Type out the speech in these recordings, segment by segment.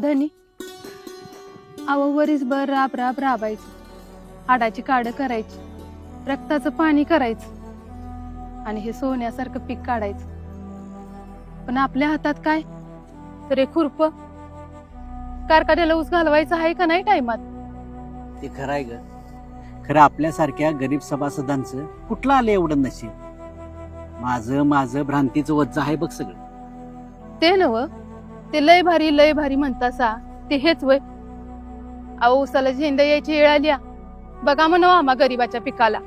धनी. अहो वरीस बर राब राब राबायचं. हाडाची काड करायची. रक्ताचं पाणी करायचं. आणि हे सोन्यासारखं पीक काढायचं. पण आपल्या हातात काय? तर हे खुरप. कारखान्याला ऊस घालवायचं आहे का नाही टायमात? ते खरं आहे ग. खरं आपल्यासारख्या गरीब सभासदांचं कुठलं आलं एवढं नशीब? माझं माझं भ्रांतीचं वज्ज आहे बघ सगळं. ते नव ते लय भारी लय भारी म्हणतासा ते हेच वय. अहो उसाला झेंडा यायची वेळ आल्या बघा म्हणावं आम्हा गरीबाच्या पिकाला.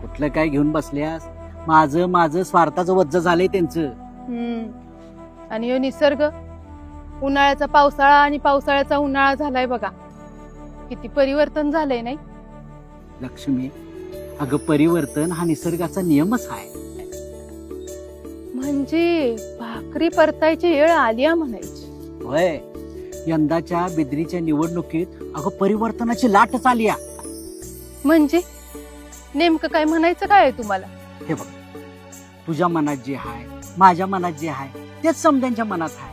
कुठलं काय घेऊन बसल्यास? माझं माझं स्वार्थाचं वज्ज झालंय त्यांचं. हम्म. आणि ह्यो निसर्ग उन्हाळ्याचा पावसाळा आणि पावसाळ्याचा उन्हाळा झालाय बघा. किती परिवर्तन झालंय नाही? लक्ष्मी अगं परिवर्तन हा निसर्गाचा नियमच आहे. म्हणजे भाकरी परतायची वेळ आली म्हणायची. होय. यंदाच्या बिद्रीच्या निवडणुकीत अगं परिवर्तनाची लाटच आली. म्हणजे? नेमकं काय म्हणायचं काय आहे तुम्हाला? हे बघ तुझ्या मनात जे आहे माझ्या मनात जे आहे तेच समद्यांच्या मनात आहे.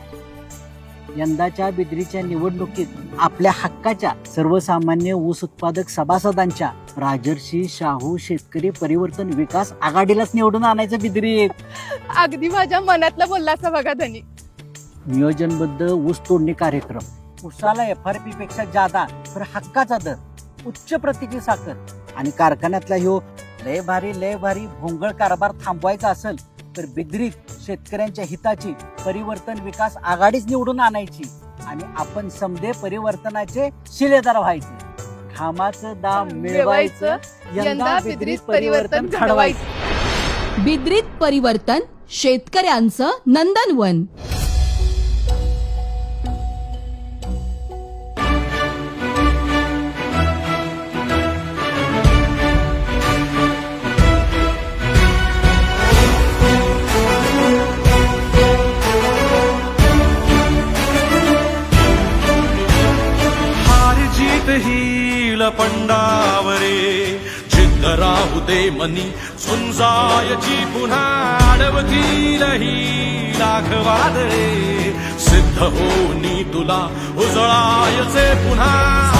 यंदाच्या बिद्रीच्या निवडणुकीत आपल्या हक्काच्या सर्वसामान्य ऊस उत्पादक सभासदांच्या राजर्षी शाहू शेतकरी परिवर्तन विकास आघाडीलाच निवडून आणायचं बिद्रीत. अगदी माझ्या मनातला बोललासा बघा धनी. नियोजनबद्ध ऊस तोडणी कार्यक्रम. ऊसाला एफ आर पी पेक्षा जादा तर हक्काचा दर उच्च प्रतीची साखर आणि कारखान्यातला ह्यो लय भारी लय भारी भोंगळ कारभार थांबवायचा असेल तर बिद्रीत शेतकऱ्यांच्या हिताची परिवर्तन विकास आघाडीच निवडून आणायची आणि आपण समदे परिवर्तनाचे शिलेदार व्हायचे. खामाचं दाम मिळवायचं यंदा बिद्रीत परिवर्तन घडवायचं. बिद्रीत परिवर्तन शेतकऱ्यांचं नंदनवन. जीत ही जिद्द राहू दे मनी सुंजायची पुन्हा अडवतील ही लाख वादळे सिद्ध होनी तुला उजळायचे पुन्हा.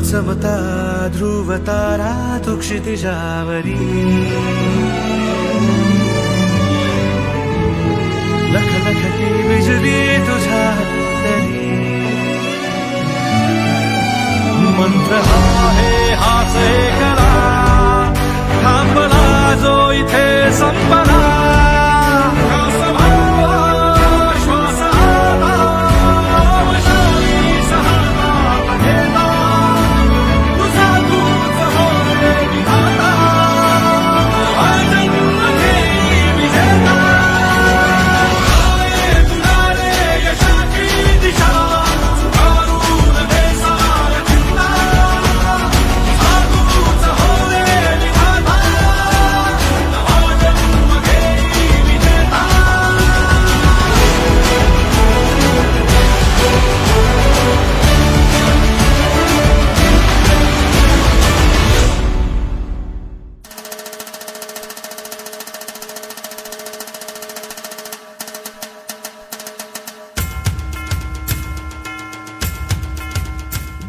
समसमता ध्रुवतारा तु क्षितिजावरी लख लखती बिजली तुझा तरी मंत्र आहे हाच करा थांबला जो इथे संपा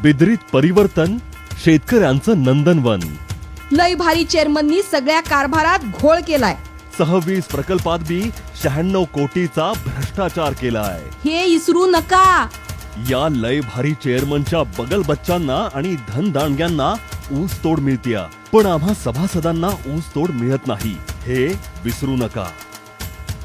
बिद्रीत परिवर्तन शेतकऱ्यांचं नंदनवन. लय भारी चेअरमननी सगळ्या कारभारात घोळ केलाय. सव्वीस प्रकल्पात बी शहाण्णव कोटीचा भ्रष्टाचार केलाय. हे इसरू नका. या लय भारी चेअरमनच्या बगल बच्चांना आणि धनदांडग्यांना ऊस तोड मिळतीया. पण आम्हा सभासदांना ऊस तोड मिळत नाही. हे विसरू नका.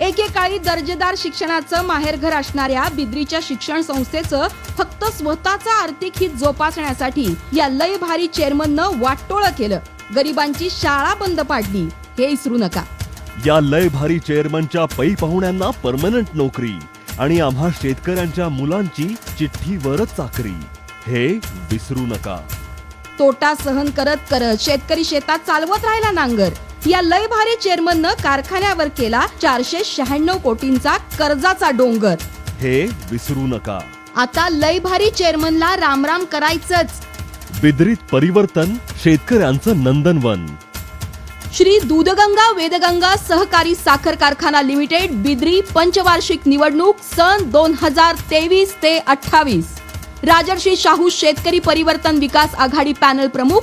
एकेकाळी दर्जेदार शिक्षणाचं माहेरघर असणाऱ्या बिद्रीच्या शिक्षण संस्थेचं फक्त स्वतःचं आर्थिक हित जोपासण्यासाठी या लय भारी चेअरमननं वाटोळं केलं. गरिबांची शाळा बंद पाडली. हे विसरू नका. या लय भारी चेअरमनच्या पै पाहुण्यांना परमनंट नोकरी आणि आम्हा शेतकऱ्यांच्या मुलांची चिठ्ठीवरच चाकरी. हे विसरू नका. तोटा सहन करत करत शेतकरी शेतात चालवत राहिला नांगर. या लय भारी चेअरमननं कारखान्यावर केला चारशे शहाण्णव कोटींचा कर्जाचा डोंगर. हे विसरू नका. आता लय भारी चेअरमनला रामराम करायचंच. बिद्रीत परिवर्तन शेतकऱ्यांचं नंदनवन. श्री दूधगंगा वेदगंगा सहकारी साखर कारखाना लिमिटेड बिद्री पंचवार्षिक निवडणूक सन दोन हजार तेवीस ते अठ्ठावीस. राजर्षी शाहू शेतकरी परिवर्तन विकास आघाडी पॅनल प्रमुख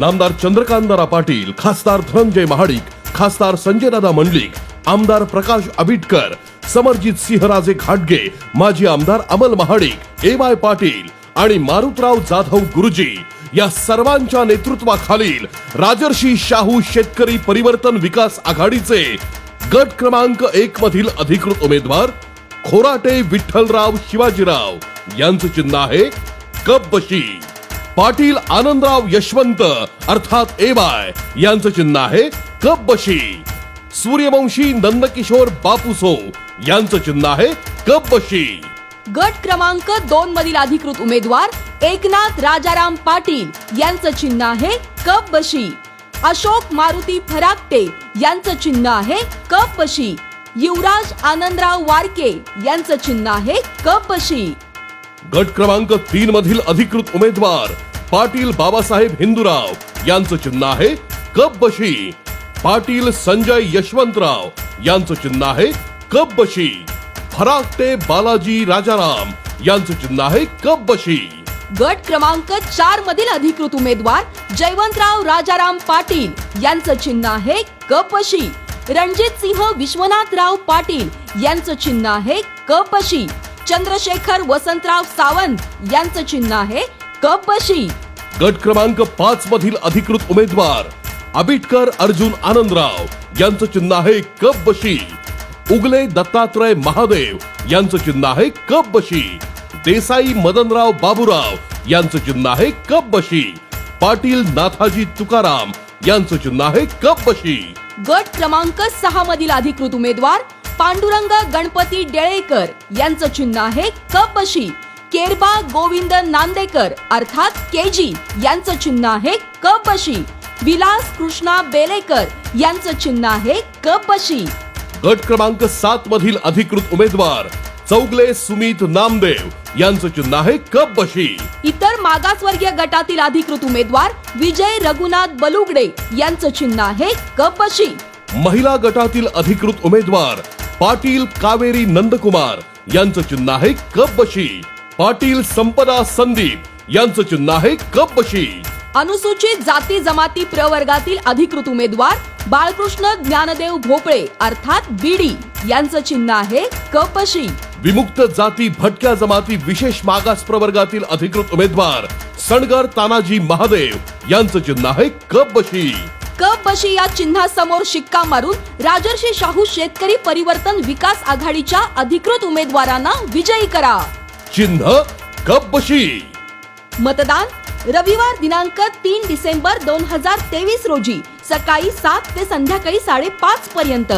नामदार चंद्रकांतदारा पाटील खासदार धनंजय महाडिक खासदार संजयदादा मंडलिक आमदार प्रकाश आबिटकर समरजित सिंहराजे घाटगे माजी आमदार अमल महाडिक ए वाय पाटील आणि मारुतराव जाधव गुरुजी या सर्वांच्या नेतृत्वाखालील राजर्षी शाहू शेतकरी परिवर्तन विकास आघाडीचे गट क्रमांक एक मधील अधिकृत उमेदवार खोराटे विठ्ठलराव शिवाजीराव. यांचं चिन्ह आहे कब्बशी पाटील आनंदराव यशवंत अर्थात ए यांचं चिन्ह आहे कब्बशी सूर्यवंशी नंदकिशोर बापूसो यांचं चिन्ह आहे कब्बशी गट क्रमांक दोन मधील अधिकृत उमेदवार एकनाथ राजाराम पाटील यांचं चिन्ह आहे कप बशी. अशोक मारुती फराकटे यांचं चिन्ह आहे कपबशी युवराज आनंदराव वारके यांचं चिन्ह आहे कपबशी गट क्रमांक तीन मधील अधिकृत उमेदवार पाटील बाबासाहेब हिंदूराव. यांचं चिन्ह आहे कप बशी. पाटील संजय यशवंतराव. यांचं चिन्ह आहे कब्बशी फराकटे बालाजी राजाराम. यांचं चिन्ह आहे कप बशी. गट क्रमांक चार मधील अधिकृत उमेदवार जयवंतराव राजाराम पाटील. यांचं चिन्ह आहे कपशी रणजित सिंह विश्वनाथराव पाटील. यांचं चिन्ह आहे कपशी चंद्रशेखर वसंतराव सावंत यांचं चिन्ह आहे कपशी. गट क्रमांक पाच मधील अधिकृत उमेदवार आबिटकर अर्जुन आनंदराव यांचं चिन्ह आहे कब्बशी उगले दत्तात्रय महादेव यांचं चिन्ह आहे कब्बशी देसाई मदनराव बाबूराव यांचं चिन्ह आहे कब्बशी पाटील नाथाजी तुकाराम यांचं चिन्ह आहे कब्बशी गट क्रमांक सहा मधील अधिकृत उमेदवार पांडुरंग गणपती डेळेकर यांचं चिन्ह आहे कपशी. केरबा गोविंद नांदेकर अर्थात केजी यांचं चिन्ह आहे कपशी. विलास कृष्णा बेलेकर यांचं चिन्ह आहे कपशी. गट क्रमांक सात मधील अधिकृत उमेदवार चौगले सुमित नामदेव यांचं चिन्ह आहे कब्बशी इतर मागासवर्गीय गटातील अधिकृत उमेदवार विजय रघुनाथ बलुगडे यांचं चिन्ह आहे कपशी. महिला गटातील अधिकृत उमेदवार पाटील कावेरी नंदकुमार यांचं चिन्ह आहे कब्बशी पाटील संपदा संदीप यांचं चिन्ह आहे कब्बशी अनुसूचित जाती जमाती प्रवर्गातील अधिकृत उमेदवार बाळकृष्ण ज्ञानदेव भोपळे अर्थात बीडी यांचं चिन्ह आहे कपशी. विमुक्त जाती भटक्या जमाती विशेष मागास प्रवर्गातील अधिकृत उमेदवार सणगर तानाजी महादेव यांचं चिन्ह आहे कब्बशी कप बशी या चिन्हासमोर शिक्का मारून राजर्षी शाहू शेतकरी परिवर्तन विकास आघाडीच्या अधिकृत उमेदवारांना विजयी करा. चिन्ह कब्बशी मतदान रविवार दिनांक तीन डिसेंबर दोन हजार तेवीस रोजी सकाळी सात ते संध्याकाळी साडेपाच पर्यंत.